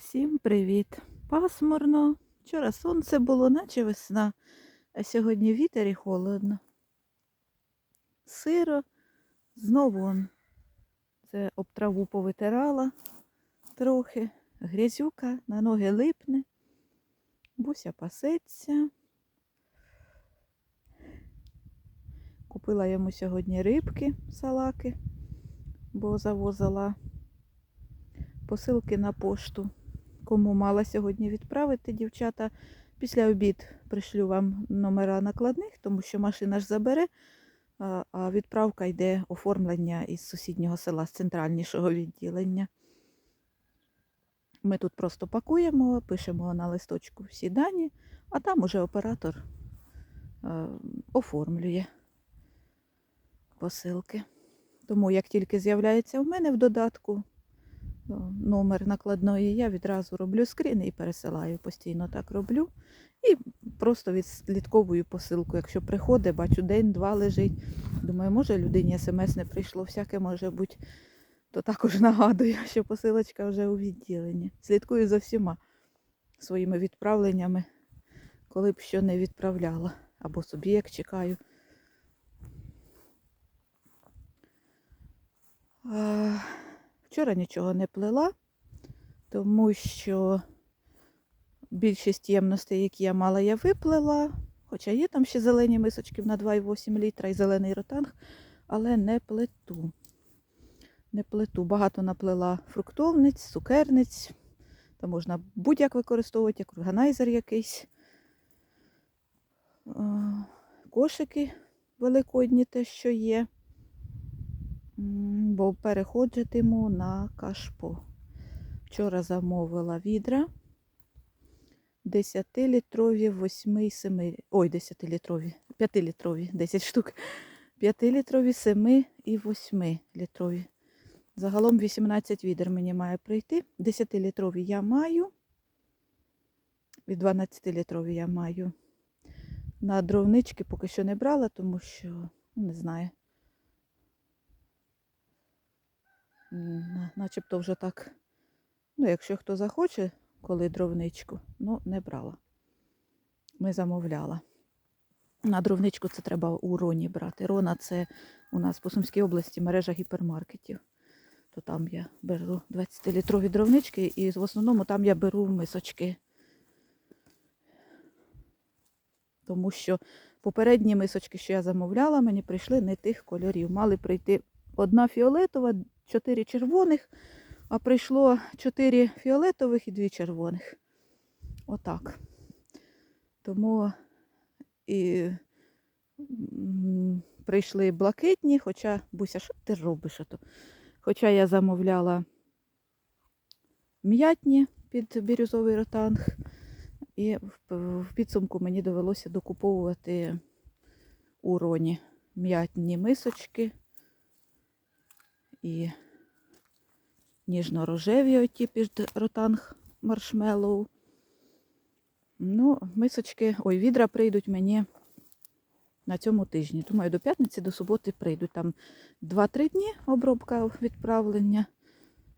Всім привіт! Пасмурно. Вчора сонце було, наче весна, а сьогодні вітер і холодно. Сиро, знову он це об траву повитирала трохи, грязюка, на ноги липне, буся пасеться. Купила йому сьогодні рибки, салаки, бо завозила посилки на пошту. Кому мала сьогодні відправити, дівчата, після обід пришлю вам номера накладних, тому що машина ж забере, а відправка йде оформлення із сусіднього села, з центральнішого відділення. Ми тут просто пакуємо, пишемо на листочку всі дані, а там уже оператор оформлює посилки. Тому як тільки з'являється в мене в додатку, номер накладної, я відразу роблю скріни і пересилаю. Постійно так роблю. І просто відслідковую посилку. Якщо приходить, бачу, день-два лежить. Думаю, може людині смс не прийшло, всяке може бути, то також нагадую, що посилочка вже у відділенні. Слідкую за всіма своїми відправленнями, коли б що не відправляла. Або собі як чекаю. А... Вчора нічого не плела, тому що більшість ємностей, які я мала, я виплела. Хоча є там ще зелені мисочки на 2,8 літра і зелений ротанг, але не плету. Не плету. Багато наплела фруктовниць, цукерниць. То можна будь-як використовувати, як органайзер якийсь. Кошики великодні те, що є бо переходжатиму на кашпо. Вчора замовила відра 10-літрові, 8 7, ой, 10-літрові, 5-літрові, 10 штук. 5-літрові, 7 і 8-літрові. Загалом 18 відер мені має прийти. 10-літрові я маю. І 12-літрові я маю. На дровнички поки що не брала, тому що, ну, не знаю. Начебто вже так, ну, якщо хто захоче, коли дровничку, ну, не брала. Ми замовляла. На дровничку це треба у Роні брати. Рона це у нас по Сумській області мережа гіпермаркетів. То там я беру 20-літрові дровнички і в основному там я беру мисочки. Тому що попередні мисочки, що я замовляла, мені прийшли не тих кольорів. Мали прийти одна фіолетова, чотири червоних, а прийшло чотири фіолетових і дві червоних. Отак. Тому і прийшли блакитні, хоча, Буся, що ти робиш? Ото? Хоча я замовляла м'ятні під бірюзовий ротанг, і в підсумку мені довелося докуповувати у роні м'ятні мисочки і ніжно-рожеві оті під ротанг маршмеллоу. Ну, мисочки, ой, відра прийдуть мені на цьому тижні. Думаю, до п'ятниці, до суботи прийдуть. Там 2-3 дні обробка відправлення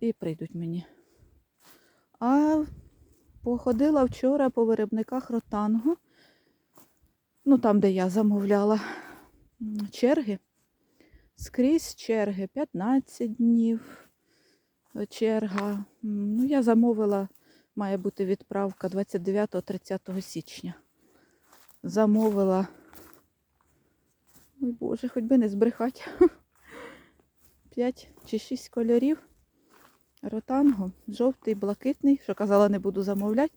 і прийдуть мені. А походила вчора по виробниках ротангу. Ну, там, де я замовляла черги. Скрізь черги 15 днів. Черга. Ну, я замовила, має бути відправка 29-30 січня. Замовила. Ой Боже, хоч би не збрехати. 5 чи 6 кольорів. Ротанго, жовтий, блакитний, що казала, не буду замовляти,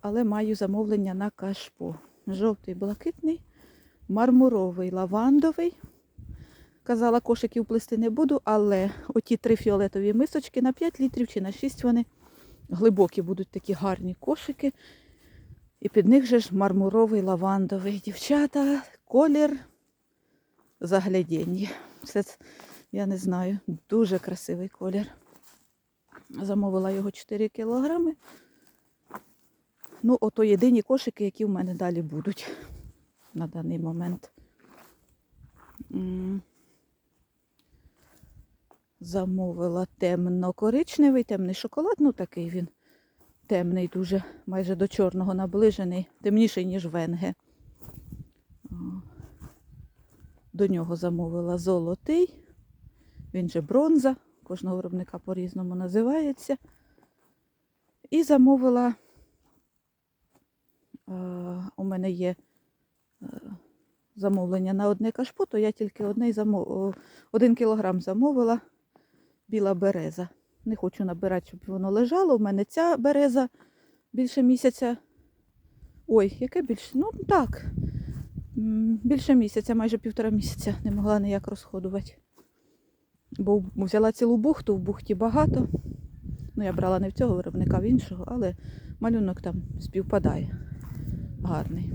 але маю замовлення на кашпо. Жовтий, блакитний, мармуровий, лавандовий. Казала, кошиків плести не буду, але оті три фіолетові мисочки на 5 літрів чи на 6 вони глибокі будуть такі гарні кошики. І під них же ж мармуровий лавандовий. Дівчата, колір заглядіння. Це, я не знаю, дуже красивий колір. Замовила його 4 кілограми. Ну, ото єдині кошики, які в мене далі будуть на даний момент. Замовила темно-коричневий, темний шоколад, ну такий він темний дуже, майже до чорного наближений, темніший, ніж венге. До нього замовила золотий, він же бронза, кожного виробника по-різному називається. І замовила, е, у мене є е, замовлення на одне кашпо, то я тільки одне замов... один кілограм замовила біла береза. Не хочу набирати, щоб воно лежало. У мене ця береза більше місяця. Ой, яке більше? Ну так. Більше місяця, майже півтора місяця не могла ніяк розходувати. Бо взяла цілу бухту, в бухті багато. Ну, я брала не в цього виробника, в іншого, але малюнок там співпадає. Гарний.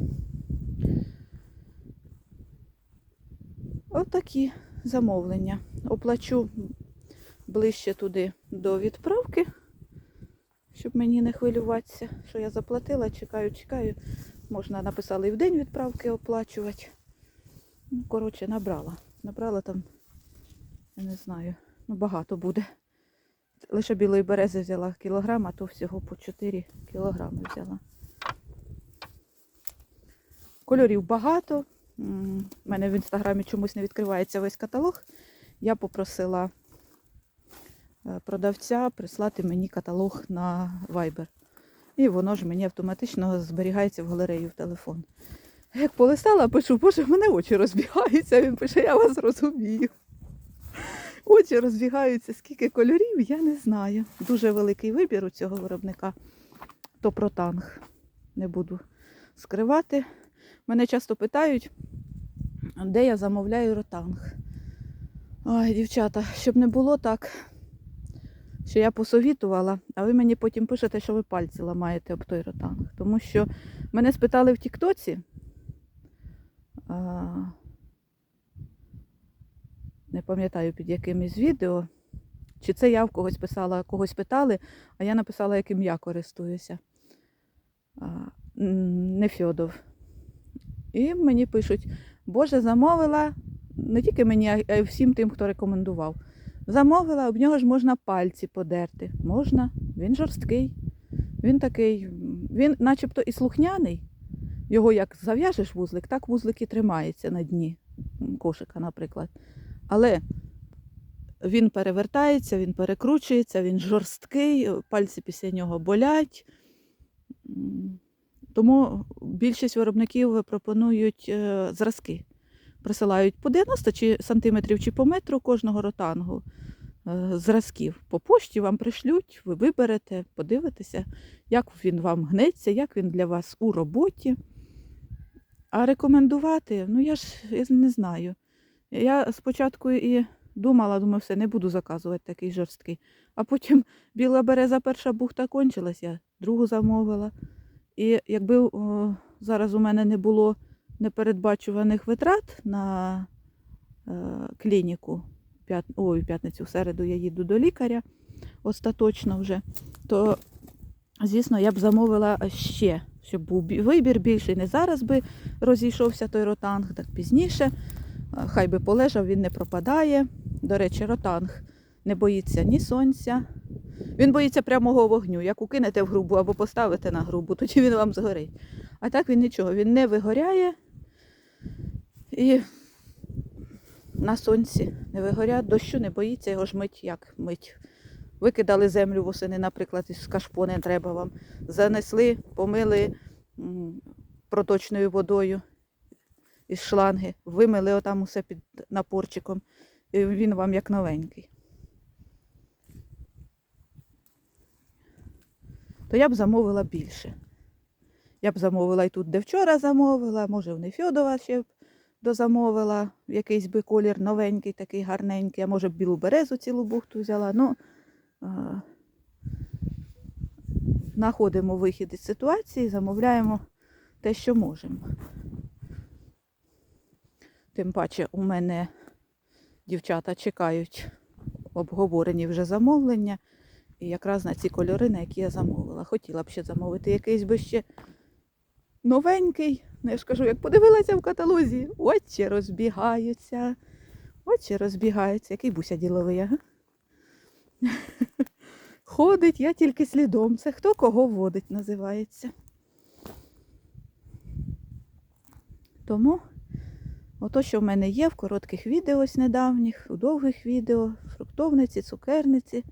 Отакі замовлення. Оплачу ближче туди до відправки, щоб мені не хвилюватися, що я заплатила, чекаю, чекаю. Можна написали і в день відправки оплачувати. Ну, коротше, набрала. Набрала там, я не знаю, ну багато буде. Лише білої берези взяла кілограм, а то всього по 4 кілограми взяла. Кольорів багато. У мене в інстаграмі чомусь не відкривається весь каталог. Я попросила продавця прислати мені каталог на Viber. І воно ж мені автоматично зберігається в галерею в телефон. Як полистала, пишу, боже, в мене очі розбігаються. Він пише, я вас розумію. Очі розбігаються, скільки кольорів, я не знаю. Дуже великий вибір у цього виробника. То протанг. Не буду скривати. Мене часто питають, де я замовляю ротанг. Ой, дівчата, щоб не було так, що я посовітувала, а ви мені потім пишете, що ви пальці ламаєте об той ротанг. Тому що мене спитали в Тіктоці. Не пам'ятаю під яким із відео. Чи це я в когось писала, когось питали, а я написала, яким я користуюся. Не Фьодов. І мені пишуть, Боже, замовила не тільки мені, а й всім тим, хто рекомендував. Замовила, об нього ж можна пальці подерти. Можна, він жорсткий. Він такий, він начебто і слухняний. Його як зав'яжеш вузлик, так вузлик і тримається на дні кошика, наприклад. Але він перевертається, він перекручується, він жорсткий, пальці після нього болять. Тому більшість виробників пропонують е, зразки. Присилають по 90 чи сантиметрів чи по метру кожного ротангу е, зразків. По пошті вам пришлють, ви виберете, подивитеся, як він вам гнеться, як він для вас у роботі. А рекомендувати, ну я ж не знаю. Я спочатку і думала, думаю, все, не буду заказувати такий жорсткий. А потім біла береза перша бухта кончилась, я другу замовила. І якби о, зараз у мене не було непередбачуваних витрат на е, клініку, ой, п'ятницю, в середу я їду до лікаря остаточно вже, то, звісно, я б замовила ще, щоб був вибір більший. Не зараз би розійшовся той ротанг, так пізніше. Е, Хай би полежав, він не пропадає. До речі, ротанг не боїться ні сонця. Він боїться прямого вогню. Як укинете в грубу або поставите на грубу, тоді він вам згорить. А так він нічого, він не вигоряє і на сонці не вигорять, дощу не боїться, його ж мить як мить. Викидали землю восени, наприклад, із кашпо не треба вам. Занесли, помили проточною водою із шланги, вимили отам усе під напорчиком, і він вам як новенький. То я б замовила більше. Я б замовила і тут, де вчора замовила, може в Нефьодова ще дозамовила, якийсь би колір новенький, такий гарненький, а може б білу березу цілу бухту взяла. Ну, знаходимо вихід із ситуації, замовляємо те, що можемо. Тим паче у мене дівчата чекають обговорені вже замовлення. І якраз на ці кольори, на які я замовила. Хотіла б ще замовити якийсь би ще новенький. Ну, я ж кажу, як подивилася в каталозі, очі розбігаються. Очі розбігаються. Який буся діловий, ходить, я тільки слідом. Це хто кого водить, називається. Тому ото, що в мене є в коротких відео ось недавніх, у довгих відео, фруктовниці, цукерниці.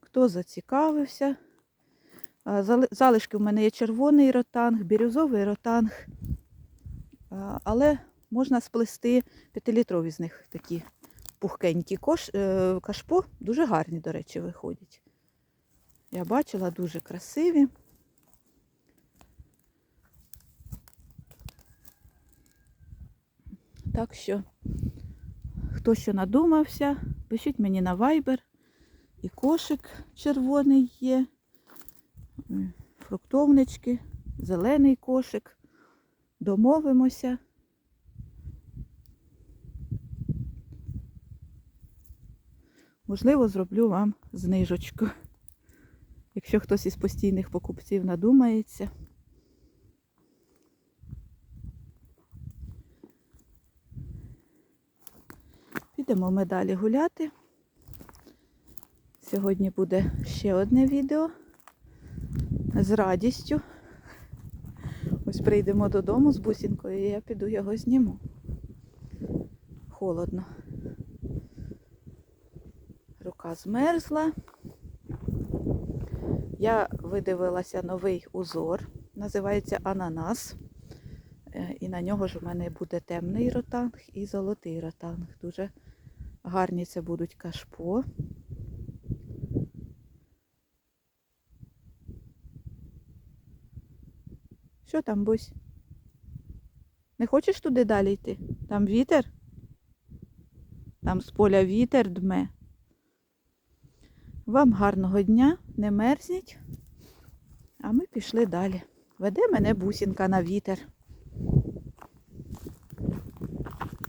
Хто зацікавився. Залишки в мене є червоний ротанг, бірюзовий ротанг. Але можна сплести 5-літрові з них такі пухкенькі е, кашпо. Дуже гарні, до речі, виходять. Я бачила дуже красиві. Так що, хто що надумався, пишіть мені на Viber. І кошик червоний є, фруктовнички, зелений кошик. Домовимося. Можливо, зроблю вам знижечку. Якщо хтось із постійних покупців надумається. Підемо ми далі гуляти. Сьогодні буде ще одне відео з радістю. Ось прийдемо додому з бусінкою і я піду його зніму. Холодно. Рука змерзла. Я видивилася новий узор, називається ананас. Е, І на нього ж у мене буде темний ротанг і золотий ротанг. Дуже гарні це будуть кашпо. Що там, Бусь? Не хочеш туди далі йти? Там вітер? Там з поля вітер дме. Вам гарного дня, не мерзніть. А ми пішли далі. Веде мене бусінка на вітер.